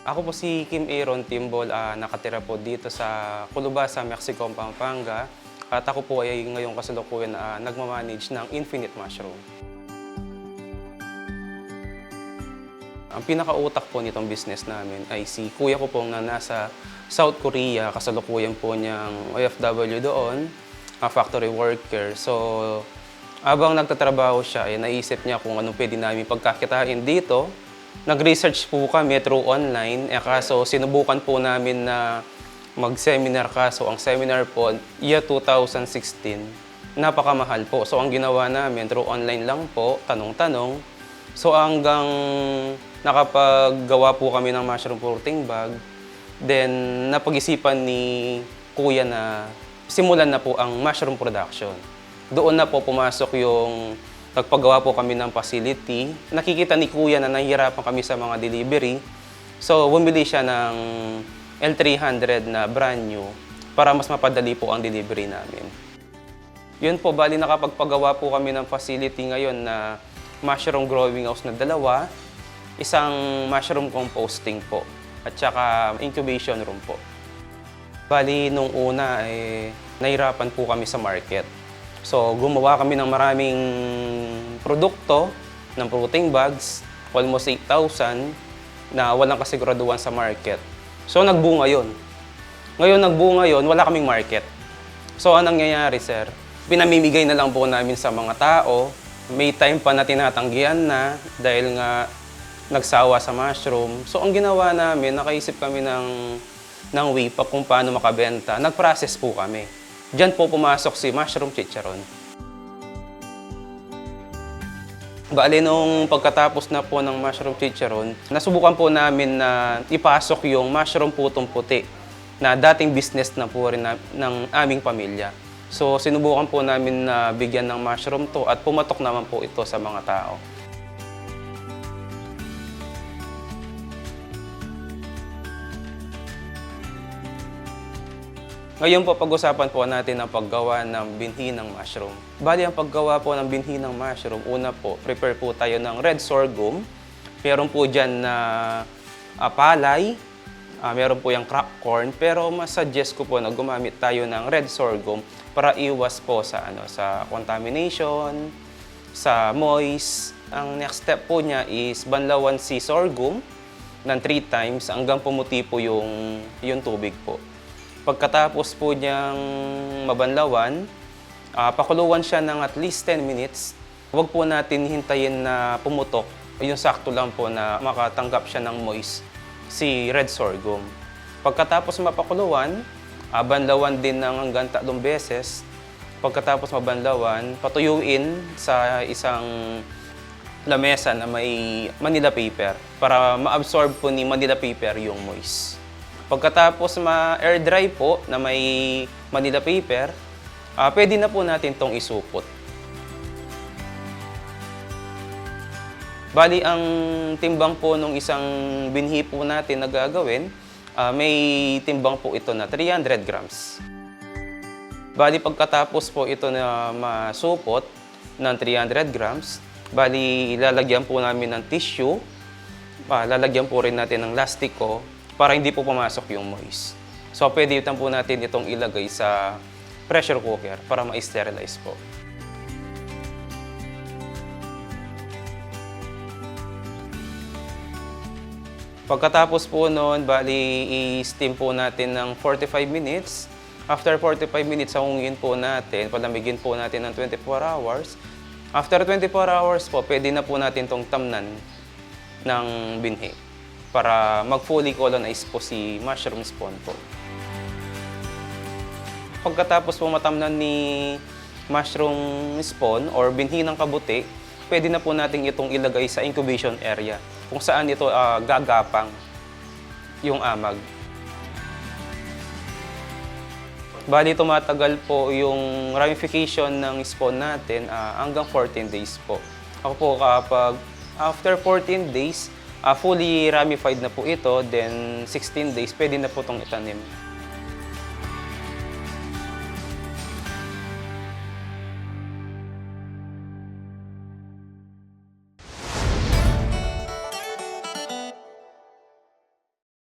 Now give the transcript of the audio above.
Ako po si Kim Aaron Timbol, ah, nakatira po dito sa Culubasa, Mexico, Pampanga. At ako po ay ngayong kasalukuyan ah, nagmamanage ng Infinite Mushroom. Ang pinakautak po nitong business namin ay si kuya ko po na nasa South Korea, kasalukuyan po niyang OFW doon, a factory worker. So, habang nagtatrabaho siya, ay naisip niya kung anong pwede namin pagkakitain dito. Nag-research po kami through online, eh kaso sinubukan po namin na mag-seminar kaso ang seminar po, year 2016, napakamahal po. So ang ginawa namin through online lang po, tanong-tanong. So hanggang nakapaggawa po kami ng mushroom protein bag, then napag-isipan ni kuya na simulan na po ang mushroom production. Doon na po pumasok yung nagpagawa po kami ng facility. Nakikita ni kuya na nahihirapan kami sa mga delivery. So bumili siya ng L300 na brand new para mas mapadali po ang delivery namin. Yun po, bali nakapagpagawa po kami ng facility ngayon na mushroom growing house na dalawa, isang mushroom composting po, at saka incubation room po. Bali, nung una, eh, nahirapan po kami sa market. So, gumawa kami ng maraming produkto, ng protein bags, almost 8,000, na walang kasiguraduhan sa market. So, nagbunga yun. Ngayon, nagbunga yun, wala kaming market. So, anong nangyayari, sir? Pinamimigay na lang po namin sa mga tao. May time pa na tinatanggihan na dahil nga nagsawa sa mushroom. So, ang ginawa namin, nakaisip kami ng, ng way pa kung paano makabenta. Nag-process po kami. Diyan po pumasok si Mushroom Chicharon. Bale, nung pagkatapos na po ng mushroom chicharon, nasubukan po namin na ipasok yung mushroom putong puti na dating business na po rin na, ng aming pamilya. So, sinubukan po namin na bigyan ng mushroom to at pumatok naman po ito sa mga tao. Ngayon po, pag-usapan po natin ang paggawa ng binhi ng mushroom. Bali, ang paggawa po ng binhi ng mushroom, una po, prepare po tayo ng red sorghum. Meron po dyan na ah, palay, ah, meron po yung crack corn, pero mas suggest ko po na gumamit tayo ng red sorghum para iwas po sa, ano, sa contamination, sa moist. Ang next step po niya is banlawan si sorghum ng 3 times hanggang pumuti po yung, yung tubig po. Pagkatapos po niyang mabanlawan, ah, pakuluan siya ng at least 10 minutes. Huwag po natin hintayin na pumutok. Yung sakto lang po na makatanggap siya ng moist, si red sorghum. Pagkatapos mapakuluan, ah, banlawan din ng hanggang tatlong beses. Pagkatapos mabanlawan, patuyuin sa isang lamesa na may Manila paper para ma-absorb po ni Manila paper yung moist. Pagkatapos ma-air dry po na may Manila paper, ah, pwede na po natin tong isupot. Bali, ang timbang po nung isang binhi po natin na gagawin, ah, may timbang po ito na 300 grams. Bali, pagkatapos po ito na masupot ng 300 grams, bali, ilalagyan po namin ng tissue, ah, lalagyan po rin natin ng lastiko para hindi po pumasok yung moist. So, pwede ito po natin itong ilagay sa pressure cooker para ma-sterilize po. Pagkatapos po noon, bali i-steam po natin ng 45 minutes. After 45 minutes, hangungin po natin, palamigin po natin ng 24 hours. After 24 hours po, pwede na po natin tong tamnan ng binhi para mag-fully colonize po si mushroom spawn po. Pagkatapos po matamnan ni mushroom spawn or binhi ng kabuti, pwede na po natin itong ilagay sa incubation area kung saan ito ah, gagapang yung amag. Bali, tumatagal po yung ramification ng spawn natin ah, hanggang 14 days po. Ako po kapag after 14 days, ah, fully ramified na po ito, then 16 days, pwede na po itong itanim.